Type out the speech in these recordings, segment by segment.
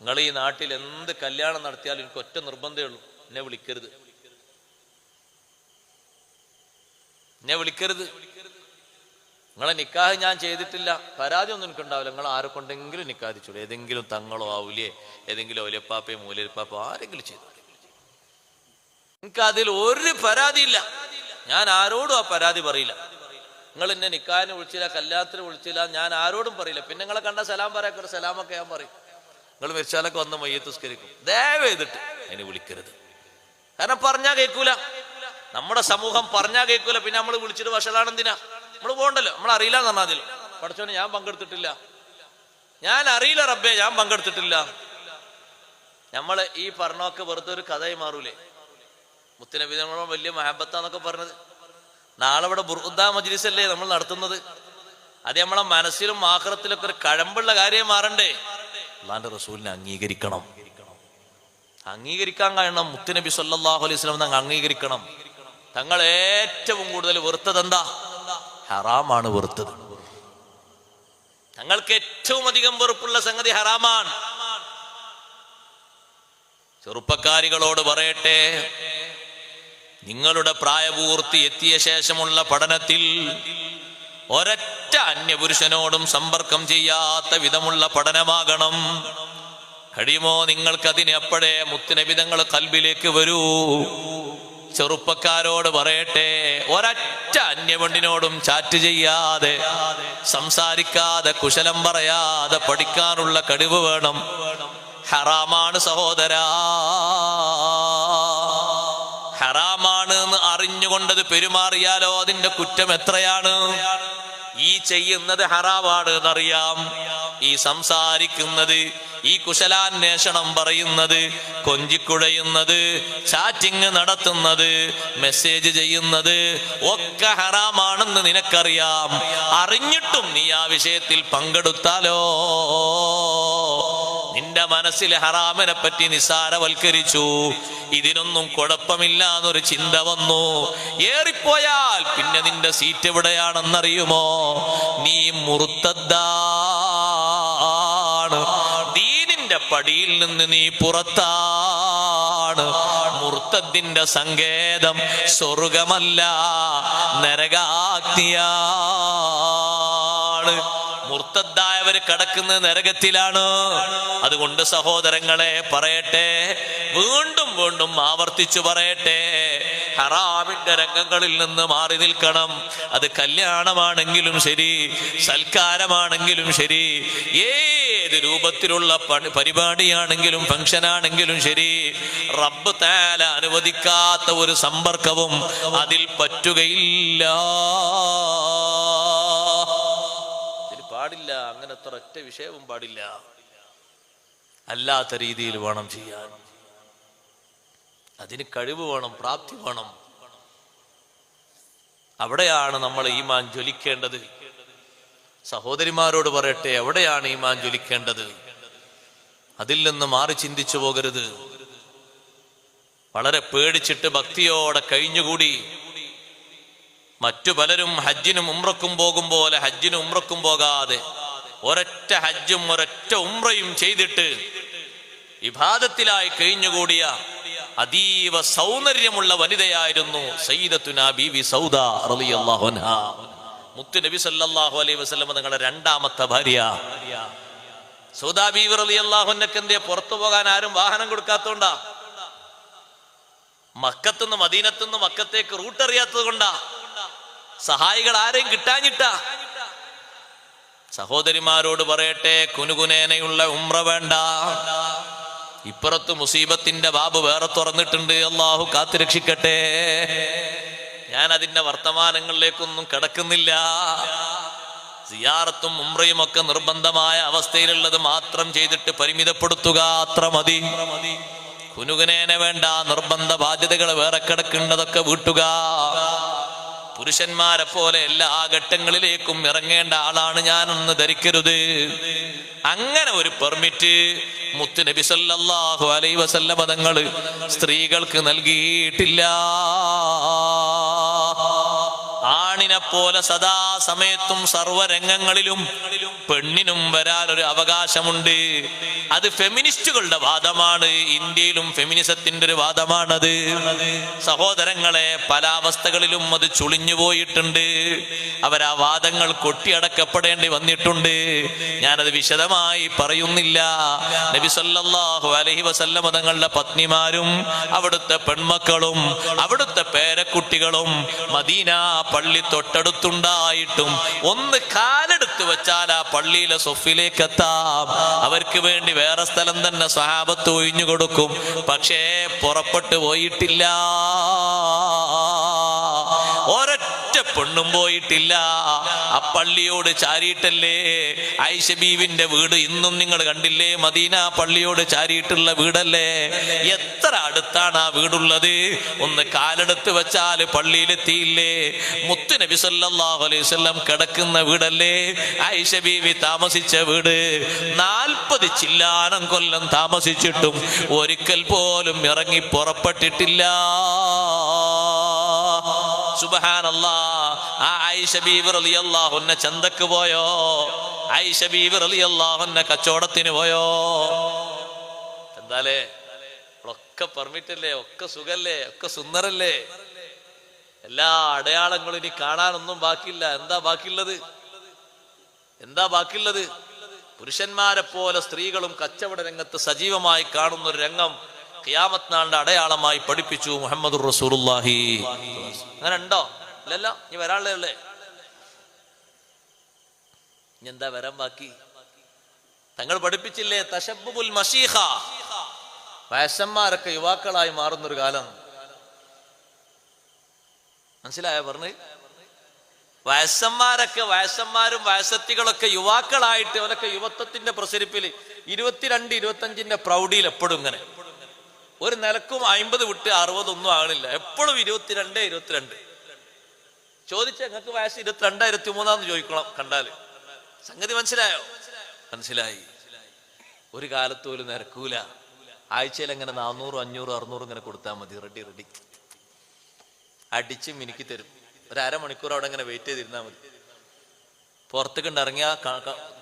നിങ്ങൾ ഈ നാട്ടിൽ എന്ത് കല്യാണം നടത്തിയാലും എനിക്ക് ഒറ്റ നിർബന്ധമേ ഉള്ളൂ. എന്നെ വിളിക്കരുത്. എന്നെ വിളിക്കരുത്. നിങ്ങളെ നിക്കാഹ് ഞാൻ ചെയ്തിട്ടില്ല. പരാതി ഒന്നും എനിക്കുണ്ടാവില്ല. നിങ്ങൾ ആരെ കൊണ്ടെങ്കിലും നിക്കാതിച്ചോളൂ ഏതെങ്കിലും തങ്ങളോ ആവൂലേ ഏതെങ്കിലും ഒലപ്പാപ്പയോ മൂലപ്പാപ്പോ ആരെങ്കിലും ചെയ്തു. എനിക്ക് അതിൽ ഒരു പരാതിയില്ല. ഞാൻ ആരോടും ആ പരാതി പറയില്ല. നിങ്ങൾ എന്നെ നിക്കാഹിന് വിളിച്ചില്ല കല്യാണത്തിന് വിളിച്ചില്ല ഞാൻ ആരോടും പറയില്ല. പിന്നെ നിങ്ങളെ കണ്ട സലാം പറയാൻ ഒരു സലാമൊക്കെ ഞാൻ പറയും. നിങ്ങൾ മരിച്ചാലൊക്കെ വന്ന് മയ്യത്തുസ്കരിക്കും ദയവ് ചെയ്തിട്ട് അതിന് വിളിക്കരുത്. കാരണം പറഞ്ഞാ കേൾക്കൂല നമ്മുടെ സമൂഹം പറഞ്ഞാ കേൾക്കൂല പിന്നെ നമ്മൾ വിളിച്ചിട്ട് വഷളാണെന്തിനാ നമ്മൾ പോകണ്ടല്ലോ നമ്മൾ അറിയില്ല എന്ന് പറഞ്ഞാൽ പഠിച്ചോനെ ഞാൻ പങ്കെടുത്തിട്ടില്ല. ഞാൻ അറിയില്ല റബ്ബേ ഞാൻ പങ്കെടുത്തിട്ടില്ല. നമ്മൾ ഈ പറഞ്ഞൊക്കെ വെറുതെ ഒരു കഥയായി മാറൂലേ? മുത്തനബി വലിയ മഹബത്താന്നൊക്കെ പറഞ്ഞത്. നാളെ ഇവിടെ ബുർദ മജ്ലിസ് അല്ലേ നമ്മൾ നടത്തുന്നത്? അത് നമ്മളെ മനസ്സിലും ആഹ്റത്തിലൊക്കെ ഒരു കഴമ്പുള്ള കാര്യം മാറണ്ടേ? അള്ളാന്റെ റസൂലിനെ അംഗീകരിക്കണം. അംഗീകരിക്കാൻ കഴിയണം മുത്തുനബി സല്ലാഹു അലൈഹി സ്വലം തങ്ങൾ അംഗീകരിക്കണം. തങ്ങൾ ഏറ്റവും കൂടുതൽ വെറുത്തത് എന്താ ഹറാമാണ് വെറുത്തത്. തങ്ങൾക്ക് ഏറ്റവും അധികം വെറുപ്പുള്ള സംഗതി ഹറാമാണ്. ചെറുപ്പക്കാരികളോട് പറയട്ടെ നിങ്ങളുടെ പ്രായപൂർത്തി എത്തിയ ശേഷമുള്ള പഠനത്തിൽ ഒരൊറ്റ അന്യപുരുഷനോടും സമ്പർക്കം ചെയ്യാത്ത വിധമുള്ള പഠനമാകണം. കഴിയുമോ നിങ്ങൾക്ക് അതിനെപ്പോഴേ മുത്തിനബിതങ്ങൾ കൽബിലേക്ക് വരൂ. ചെറുപ്പക്കാരോട് പറയട്ടെ ഒരറ്റ അന്യവണ്ടിനോടും ചാറ്റ് ചെയ്യാതെ സംസാരിക്കാതെ കുശലം പറയാതെ പഠിക്കാനുള്ള കഴിവ് വേണം. ഹറാമാണ് സഹോദരാ. ഹറാമാണ് എന്ന് അറിഞ്ഞുകൊണ്ടത് പെരുമാറിയാലോ അതിന്റെ കുറ്റം എത്രയാണ്? ഈ ചെയ്യുന്നത് ഹറാവാണ് എന്നറിയാം. ഈ സംസാരിക്കുന്നത് ഈ കുശലാന്വേഷണം പറയുന്നത് കൊഞ്ചിക്കുഴയുന്നത് ചാറ്റിങ് നടത്തുന്നത് മെസ്സേജ് ചെയ്യുന്നത് ഒക്കെ ഹറാമാണെന്ന് നിനക്കറിയാം. അറിഞ്ഞിട്ടും നീ ആ വിഷയത്തിൽ പങ്കെടുത്താലോ? മനസ്സിൽ ഹറാമിനെ പറ്റി നിസാരവൽക്കരിച്ചു. ഇതിനൊന്നും കുഴപ്പമില്ല എന്നൊരു ചിന്ത വന്നു. ഏറിപ്പോയാൽ പിന്നെ നിന്റെ സീറ്റ് എവിടെയാണെന്നറിയുമോ? നീ മുറുത്തദ്ദാണ് ദീനിന്റെ പടിയിൽ നിന്ന് നീ പുറത്താണ്. മുർത്തത്തിന്റെ സങ്കേതം സ്വർഗമല്ല നരകാഗ്നിയാണ്. മുർത്തദ്ദായവര് കടക്കുന്നത് നരകത്തിലാണ്? അതുകൊണ്ട് സഹോദരങ്ങളെ പറയട്ടെ വീണ്ടും വീണ്ടും ആവർത്തിച്ചു പറയട്ടെ ഹറാമിന്റെ രംഗങ്ങളിൽ നിന്ന് മാറി നിൽക്കണം. അത് കല്യാണമാണെങ്കിലും ശരി സൽക്കാരമാണെങ്കിലും ശരി ഏത് രൂപത്തിലുള്ള പരിപാടിയാണെങ്കിലും ഫംഗ്ഷൻ ആണെങ്കിലും ശരി റബ്ബ് താല അനുവദിക്കാത്ത ഒരു സമ്പർക്കവും അതിൽ പറ്റുകയില്ല. ഒരൊറ്റ വിഷയവും പാടില്ല. അല്ലാത്ത രീതിയിൽ വേണം ചെയ്യാൻ. അതിന് കഴിവ് വേണം പ്രാപ്തി വേണം. അവിടെയാണ് നമ്മൾ ഈമാൻ ജ്വലിക്കേണ്ടത്. സഹോദരിമാരോട് പറയട്ടെ എവിടെയാണ് ഈമാൻ ജ്വലിക്കേണ്ടത്? അതിൽ നിന്ന് മാറി ചിന്തിച്ചു പോകരുത്. വളരെ പേടിച്ചിട്ട് ഭക്തിയോടെ കഴിഞ്ഞുകൂടി. മറ്റു പലരും ഹജ്ജിനും ഉമ്രക്കും പോകും പോലെ ഹജ്ജിനും ഉമ്രക്കും പോകാതെ ഒരൊറ്റ ഹജ്ജും ഒരൊറ്റ ഉമ്രയും ചെയ്തിട്ട് വിഭാഗത്തിലായി കഴിഞ്ഞുകൂടിയ അതീവ സൗന്ദര്യമുള്ള വനിതയായിരുന്നു സയ്യിദത്തുന ബീവി സൗദ റളിയല്ലാഹു അൻഹാ. മുത്തു നബി സല്ലല്ലാഹു അലൈഹി വസല്ലം തങ്ങളുടെ രണ്ടാമത്തെ ഭാര്യ. സൗദാ ബീവി റളിയല്ലാഹു അൻഹക്ക് പുറത്തു പോകാൻ ആരും വാഹനം കൊടുക്കാത്തോണ്ടാ. മക്കത്തുനിന്ന് മദീനത്തുനിന്ന് മക്കത്തേക്ക് റൂട്ട് അറിയാത്തത് കൊണ്ടാ. സഹായികൾ ആരെയും കിട്ടാഞ്ഞിട്ടാ. സഹോദരിമാരോട് പറയട്ടെ കുനുകുനേനയുള്ള ഉമ്ര വേണ്ട. ഇപ്പുറത്ത് മുസീബത്തിന്റെ ബാബ് വേറെ തുറന്നിട്ടുണ്ട് അള്ളാഹു കാത്തുരക്ഷിക്കട്ടെ. ഞാൻ അതിന്റെ വർത്തമാനങ്ങളിലേക്കൊന്നും കിടക്കുന്നില്ല. സിയാറത്തും ഉമ്രയും ഒക്കെ നിർബന്ധമായ അവസ്ഥയിലുള്ളത് മാത്രം ചെയ്തിട്ട് പരിമിതപ്പെടുത്തുക അത്ര മതി. കുനുകുനേന വേണ്ട നിർബന്ധ ബാധ്യതകൾ വേറെ കിടക്കേണ്ടതൊക്കെ വീട്ടുക. പുരുഷന്മാരെ പോലെ എല്ലാ ഘട്ടങ്ങളിലേക്കും ഇറങ്ങേണ്ട ആളാണ് ഞാനൊന്ന് ധരിക്കരുത്. അങ്ങനെ ഒരു പെർമിറ്റ് മുത്ത് നബി സല്ലല്ലാഹു അലൈ വസല്ല പദങ്ങൾ സ്ത്രീകൾക്ക് നൽകിയിട്ടില്ല. ആണിനെ പോലെ സദാ സമയത്തും സർവരംഗങ്ങളിലും പെണ്ണിനും വരാൻ ഒരു അവകാശമുണ്ട്. അത് ഫെമിനിസ്റ്റുകളുടെ വാദമാണ്. ഇന്ത്യയിലും ഫെമിനിസത്തിന്റെ ഒരു വാദമാണത്. സഹോദരങ്ങളെ പല അവസ്ഥകളിലും അത് ചുളിഞ്ഞു പോയിട്ടുണ്ട്. അവരാ വാദങ്ങൾ കൊട്ടിയടക്കപ്പെടേണ്ടി വന്നിട്ടുണ്ട്. ഞാനത് വിശദമായി പറയുന്നില്ല. നബിസല്ലാഹു അലഹി അലൈഹി വസല്ലമ തങ്ങളുടെ പത്നിമാരും അവിടുത്തെ പെൺമക്കളും അവിടുത്തെ പേരക്കുട്ടികളും മദീന പള്ളി തൊട്ടടുത്തുണ്ടായിട്ടും ഒന്ന് കാലെടുത്ത് വെച്ചാൽ ആ പള്ളിയിലെ സൊഫിലേക്ക് എത്താം അവർക്ക് വേണ്ടി വേറെ സ്ഥലം തന്നെ സ്വഹാബത്ത് ഒഴിഞ്ഞു കൊടുക്കും പക്ഷേ പുറപ്പെട്ടു പോയിട്ടില്ല. പെണ്ണും പോയിട്ടില്ല. ആ പള്ളിയോട് ചാരിയിട്ടല്ലേ? ഐഷ ബീവിന്റെ വീട് ഇന്നും നിങ്ങൾ കണ്ടില്ലേ? മദീന പള്ളിയോട് ചാരിയിട്ടുള്ള വീടല്ലേ? എത്ര അടുത്താണ് ആ വീടുള്ളത്? ഒന്ന് കാലെടുത്ത് വെച്ചാൽ പള്ളിയിലെത്തിയില്ലേ? മുത്തു നബി സല്ലല്ലാഹു അലൈഹി കിടക്കുന്ന വീടല്ലേ? ഐഷ ബീവി താമസിച്ച വീട്. നാൽപ്പത് ചില്ലാനം കൊല്ലം താമസിച്ചിട്ടും ഒരിക്കൽ പോലും ഇറങ്ങി പുറപ്പെട്ടിട്ടില്ല. സുബഹാനല്ലാ. ആ ആയിഷ ചന്തക്ക് പോയോ? ആയിഷ അലി റളിയല്ലാഹുന്ന കച്ചവടത്തിന് പോയോ? എന്താലേ? ഒക്കെ പെർമിറ്റ് അല്ലേ ഒക്കെ സുഖല്ലേ? ഒക്കെ സുന്ദരല്ലേ? എല്ലാ അടയാളങ്ങളും ഇനി കാണാനൊന്നും ബാക്കിയില്ല. എന്താ ബാക്കിയുള്ളത്? എന്താ ബാക്കിയുള്ളത്? പുരുഷന്മാരെ പോലെ സ്ത്രീകളും കച്ചവട രംഗത്ത് സജീവമായി കാണുന്ന ഒരു രംഗം ഖിയാമത്ത് നാളിന്റെ അടയാളമായി പഠിപ്പിച്ചു മുഹമ്മദ് റസൂലുള്ളാഹി. അങ്ങനെ ഉണ്ടോ ഇല്ലല്ല ഇനി വരാനുള്ളതല്ലേ ഇനി എന്താ വരാൻ ബാക്കി? തങ്ങൾ പഠിപ്പിച്ചില്ലേ? തശബ്ബുൽ മഷീഖ വയസ്സന്മാരൊക്കെ യുവാക്കളായി മാറുന്നൊരു കാലം. മനസ്സിലായ പറഞ്ഞു? വയസ്സന്മാരൊക്കെ വയസ്സന്മാരും വയസ്സത്തികളൊക്കെ യുവാക്കളായിട്ട് അവരൊക്കെ യുവത്വത്തിന്റെ പ്രസരിപ്പിൽ ഇരുപത്തിരണ്ട് ഇരുപത്തഞ്ചിന്റെ പ്രൗഢിയിൽ എപ്പോഴും ഇങ്ങനെ. ഒരു നിലക്കും അമ്പത് വിട്ട് അറുപതൊന്നും ആകണില്ല. എപ്പോഴും ഇരുപത്തിരണ്ട് ഇരുപത്തിരണ്ട്. ചോദിച്ച നിങ്ങൾക്ക് വയസ്സ് ഇരുപത്തിരണ്ട് ഇരുപത്തി മൂന്നാന്ന് ചോദിക്കണം കണ്ടാൽ. സംഗതി മനസ്സിലായോ? മനസ്സിലായി. ഒരു കാലത്ത് പോലും നിരക്കൂല. ആഴ്ചയിൽ എങ്ങനെ നാനൂറും അഞ്ഞൂറും അറുന്നൂറും ഇങ്ങനെ കൊടുത്താൽ മതി. റെഡി റെഡി അടിച്ച് മിനുക്കി തരും. ഒരു അരമണിക്കൂർ അവിടെ ഇങ്ങനെ വെയിറ്റ് ചെയ്തിരുന്നാൽ മതി. പുറത്തേക്ക് ഇറങ്ങിയാൽ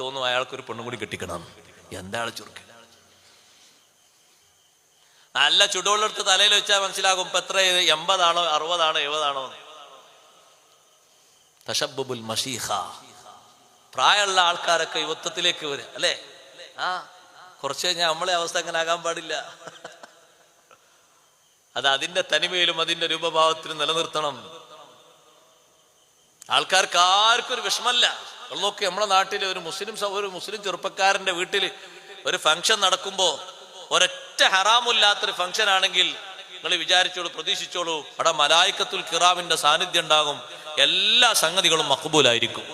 തോന്നും അയാൾക്കൊരു പെണ്ണും കൂടി കെട്ടിക്കണം. എന്താണ് ചുരുക്ക് നല്ല ചുടുവെള്ളെടുത്ത് തലയിൽ വെച്ചാൽ മനസ്സിലാകും ഇപ്പൊ എത്ര എൺപതാണോ അറുപതാണോ എഴുപതാണോ തഷബുൽ മഷീഹ. പ്രായമുള്ള ആൾക്കാരൊക്കെ യുവത്വത്തിലേക്ക് വരും അല്ലേ? ആ കുറച്ച് കഴിഞ്ഞാൽ നമ്മളെ അവസ്ഥ അങ്ങനെ ആകാൻ പാടില്ല. അത് അതിന്റെ തനിമയിലും അതിന്റെ രൂപഭാവത്തിലും നിലനിർത്തണം. ആൾക്കാർക്ക് ആർക്കും ഒരു വിഷമല്ല നോക്കി നമ്മുടെ നാട്ടിൽ ഒരു മുസ്ലിം ഒരു മുസ്ലിം ചെറുപ്പക്കാരന്റെ വീട്ടിൽ ഒരു ഫംഗ്ഷൻ നടക്കുമ്പോ ഒരൊറ്റ ഹറാമില്ലാത്തൊരു ഫംഗ്ഷൻ ആണെങ്കിൽ നിങ്ങൾ വിചാരിച്ചോളൂ പ്രതീക്ഷിച്ചോളൂ അവിടെ മലായിക്കത്തുൽ കിറാമിന്റെ സാന്നിധ്യം ഉണ്ടാകും. എല്ലാ സംഗതികളും മക്ബൂലായിരിക്കും.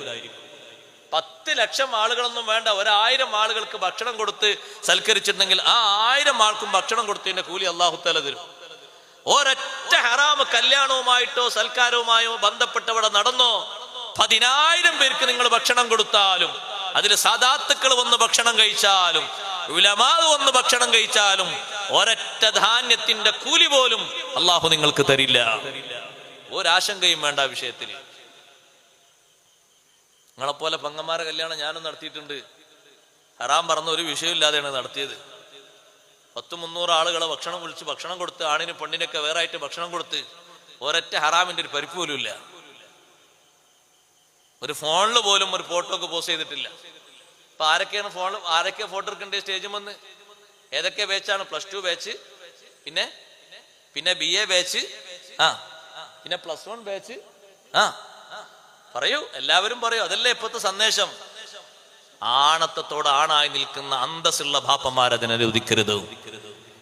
പത്ത് ലക്ഷം ആളുകളൊന്നും വേണ്ട ഒരായിരം ആളുകൾക്ക് ഭക്ഷണം കൊടുത്ത് സൽക്കരിച്ചിട്ടുണ്ടെങ്കിൽ ആ ആയിരം ആൾക്കും ഭക്ഷണം കൊടുത്തതിന്റെ കൂലി അള്ളാഹു തല തരും. ഒരൊറ്റ ഹറാമ് കല്യാണവുമായിട്ടോ സൽക്കാരവുമായോ ബന്ധപ്പെട്ടവിടെ നടന്നോ പതിനായിരം പേർക്ക് നിങ്ങൾ ഭക്ഷണം കൊടുത്താലും അതിൽ സാധാത്തുക്കൾ വന്ന് ഭക്ഷണം കഴിച്ചാലും ഉലമാവ് വന്ന് ഭക്ഷണം കഴിച്ചാലും ഒരൊറ്റ ധാന്യത്തിന്റെ കൂലി പോലും അള്ളാഹു നിങ്ങൾക്ക് തരില്ല. ഒരാശങ്കയും വേണ്ട ആ വിഷയത്തിൽ. നിങ്ങളെപ്പോലെ പെങ്ങന്മാരെ കല്യാണം ഞാനും നടത്തിയിട്ടുണ്ട്. ഹറാം പറഞ്ഞ ഒരു വിഷയമില്ലാതെയാണ് നടത്തിയത്. പത്ത് മുന്നൂറ് ആളുകളെ ഭക്ഷണം വിളിച്ച് ഭക്ഷണം കൊടുത്ത് ആണിന് പെണ്ണിനൊക്കെ വേറെ ആയിട്ട് ഭക്ഷണം കൊടുത്ത് ഒരൊറ്റ ഹറാമിന്റെ ഒരു പരിപ്പ് പോലും ഇല്ല ഒരു ഫോണിൽ പോലും ഒരു ഫോട്ടോ ഒക്കെ പോസ്റ്റ് ചെയ്തിട്ടില്ല. അപ്പൊ ആരൊക്കെയാണ് ഫോൺ ആരൊക്കെ ഫോട്ടോ എടുക്കേണ്ടത് സ്റ്റേജിൽ വന്ന്? ഏതൊക്കെ ബാച്ചാണ് പ്ലസ് ടു ബാച്ച് പിന്നെ? പിന്നെ ബി എ ബാച്ച് ആ. പിന്നെ പ്ലസ് വൺ ബാച്ച് ആ. പറയൂ. എല്ലാവരും പറയൂ. അതല്ലേ ഇപ്പോഴത്തെ സന്ദേശം? ആണത്തത്തോട് ആണായി നിൽക്കുന്ന അന്തസ്സുള്ള ബാപ്പമാർ അതിനെ അനുവദിക്കരുത്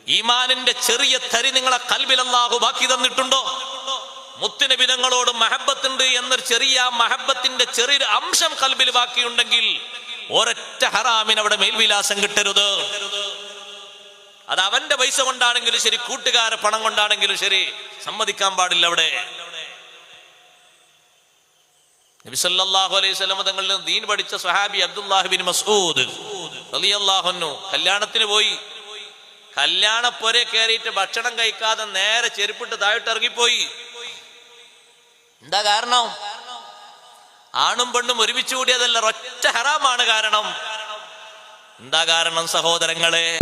ഈമാനിന്റെ ചെറിയ തരി നിങ്ങളെ കൽബിൽ അല്ലാഹു ബാക്കി തന്നിട്ടുണ്ടോ? മുത്തുനബി തങ്ങളോട് മഹബത്തുണ്ട് എന്നൊരു ചെറിയ മഹബത്തിന്റെ ചെറിയൊരു അംശം കൽബിൽ ബാക്കിയുണ്ടെങ്കിൽ ഒരൊറ്റ ഹറാമിന് അവിടെ മേൽവിലാസം കിട്ടരുത്. അത് അവന്റെ പൈസ കൊണ്ടാണെങ്കിലും ശരി കൂട്ടുകാരെ പണം കൊണ്ടാണെങ്കിലും ശരി സമ്മതിക്കാൻ പാടില്ല അവിടെ. അലൈഹി ദീൻ പഠിച്ച സ്വഹാബി അബ്ദുല്ലാഹിബിൻ മസൂദ് കല്യാണത്തിന് പോയി. കല്യാണപ്പൊരെ കയറിയിട്ട് ഭക്ഷണം കഴിക്കാതെ നേരെ ചെരുപ്പിട്ട് താഴോട്ട് ഇറങ്ങിപ്പോയി. എന്താ കാരണം? ആണും പെണ്ണും ഒരുമിച്ച് കൂടിയതല്ല ഒറ്റ ഹറാമാണ് കാരണം. എന്താ കാരണം സഹോദരങ്ങളെ?